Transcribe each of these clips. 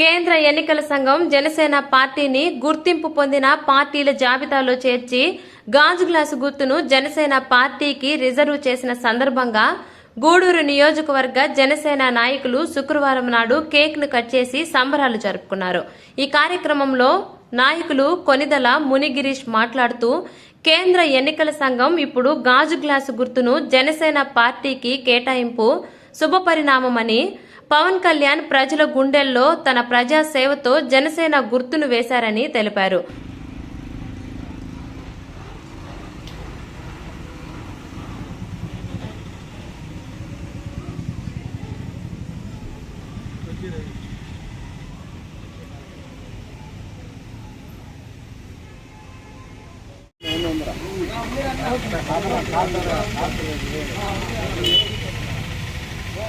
కేంద్ర ఎన్నికల సంఘం జనసేన పార్టీని గుర్తింపు పొందిన పార్టీల జాబితాలో చేర్చి గాజు గ్లాసు గుర్తును జనసేన పార్టీకి రిజర్వ్ చేసిన సందర్భంగా గూడూరు నియోజకవర్గ జనసేన నాయకులు శుక్రవారం నాడు కేక్ను కట్ చేసి సంబరాలు జరుపుకున్నారు. ఈ కార్యక్రమంలో నాయకులు కొనిదల మునిగిరీష్ మాట్లాడుతూ కేంద్ర ఎన్నికల సంఘం ఇప్పుడు గాజు గ్లాసు గుర్తును జనసేన పార్టీకి కేటాయింపు శుభపరిణామమని పవన్ కళ్యాణ్ ప్రజల గుండెల్లో తన ప్రజా సేవతో జనసేన గుర్తును వేశారని తెలిపారు.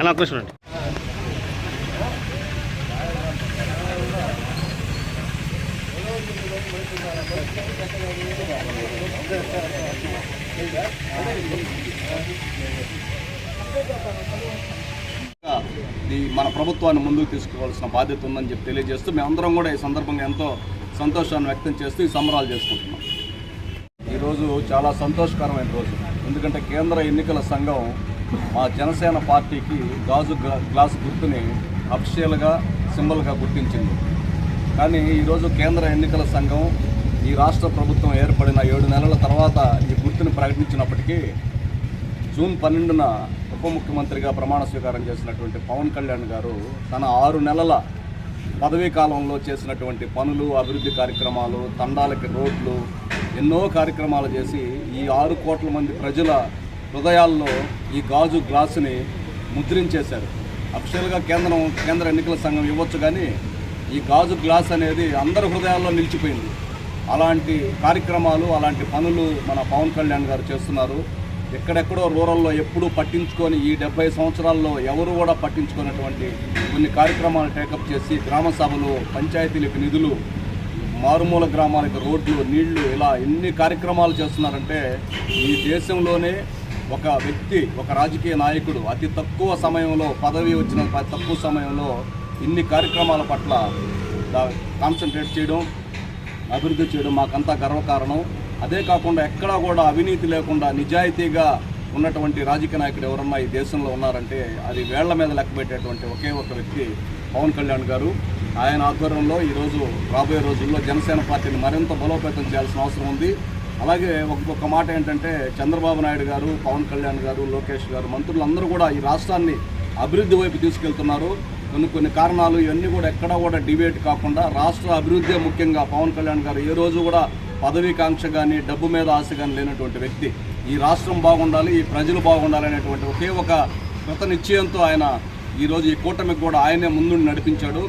ఎలా కూర్చోండి మన ప్రభుత్వాన్ని ముందుకు తీసుకోవాల్సిన బాధ్యత ఉందని చెప్పి తెలియజేస్తూ మేమందరం కూడా ఈ సందర్భంగా ఎంతో సంతోషాన్ని వ్యక్తం చేస్తూ ఈ సంబరాలు చేసుకుంటున్నాం. ఈరోజు చాలా సంతోషకరమైన రోజు. ఎందుకంటే కేంద్ర ఎన్నికల సంఘం మా జనసేన పార్టీకి గాజు గ్లా- గ్లాస్ గుర్తుని అఫిషియల్గా సింబల్గా గుర్తించింది. కానీ ఈరోజు కేంద్ర ఎన్నికల సంఘం ఈ రాష్ట్ర ప్రభుత్వం ఏర్పడిన ఏడు నెలల తర్వాత ఈ గుర్తుని ప్రకటించినప్పటికీ జూన్ పన్నెండున ఉప ముఖ్యమంత్రిగా ప్రమాణ స్వీకారం చేసినటువంటి పవన్ కళ్యాణ్ గారు తన ఆరు నెలల పదవీ కాలంలో చేసినటువంటి పనులు అభివృద్ధి కార్యక్రమాలు తండాలకి రోడ్లు ఎన్నో కార్యక్రమాలు చేసి ఈ ఆరు కోట్ల మంది ప్రజల హృదయాల్లో ఈ గాజు గ్లాసుని ముద్రించేశారు. అఫిషియల్గా కేంద్రం కేంద్ర ఎన్నికల సంఘం ఇవ్వచ్చు కానీ ఈ గాజు గ్లాస్ అనేది అందరి హృదయాల్లో నిలిచిపోయింది. అలాంటి కార్యక్రమాలు అలాంటి పనులు మన పవన్ కళ్యాణ్ గారు చేస్తున్నారు. ఎక్కడెక్కడో రూరల్లో ఎప్పుడూ పట్టించుకొని ఈ డెబ్బై సంవత్సరాల్లో ఎవరు కూడా పట్టించుకున్నటువంటి కొన్ని కార్యక్రమాలు టేకప్ చేసి గ్రామ సభలు పంచాయతీలకు నిధులు మారుమూల గ్రామాలకు రోడ్లు నీళ్ళు ఇలా ఎన్ని కార్యక్రమాలు చేస్తున్నారంటే ఈ దేశంలోనే ఒక వ్యక్తి ఒక రాజకీయ నాయకుడు అతి తక్కువ సమయంలో పదవి వచ్చిన తక్కువ సమయంలో ఇన్ని కార్యక్రమాల పట్ల కాన్సన్ట్రేట్ చేయడం అభివృద్ధి చేయడం మాకంతా గర్వకారణం. అదే కాకుండా ఎక్కడా కూడా అవినీతి లేకుండా నిజాయితీగా ఉన్నటువంటి రాజకీయ నాయకుడు ఎవరన్నా ఈ దేశంలో ఉన్నారంటే అది వేళ్ళ మీద లెక్కపెట్టేటువంటి ఒకే ఒక వ్యక్తి పవన్ కళ్యాణ్ గారు. ఆయన ఆధ్వర్యంలో ఈరోజు రాబోయే రోజుల్లో జనసేన పార్టీని మరింత బలోపేతం చేయాల్సిన అవసరం ఉంది. అలాగే ఒక్కొక్క మాట ఏంటంటే చంద్రబాబు నాయుడు గారు పవన్ కళ్యాణ్ గారు లోకేష్ గారు మంత్రులందరూ కూడా ఈ రాష్ట్రాన్ని అభివృద్ధి వైపు తీసుకెళ్తున్నారు. కొన్ని కొన్ని కారణాలు ఇవన్నీ కూడా ఎక్కడా కూడా డిబేట్ కాకుండా రాష్ట్ర అభివృద్ధి ముఖ్యంగా పవన్ కళ్యాణ్ గారు ఏ రోజు కూడా పదవీకాంక్ష కానీ డబ్బు మీద ఆశ కానీ లేనటువంటి వ్యక్తి. ఈ రాష్ట్రం బాగుండాలి ఈ ప్రజలు బాగుండాలి అనేటువంటి ఒకే ఒక కృత నిశ్చయంతో ఆయన ఈరోజు ఈ కూటమికి కూడా ఆయనే ముందు నడిపించాడు.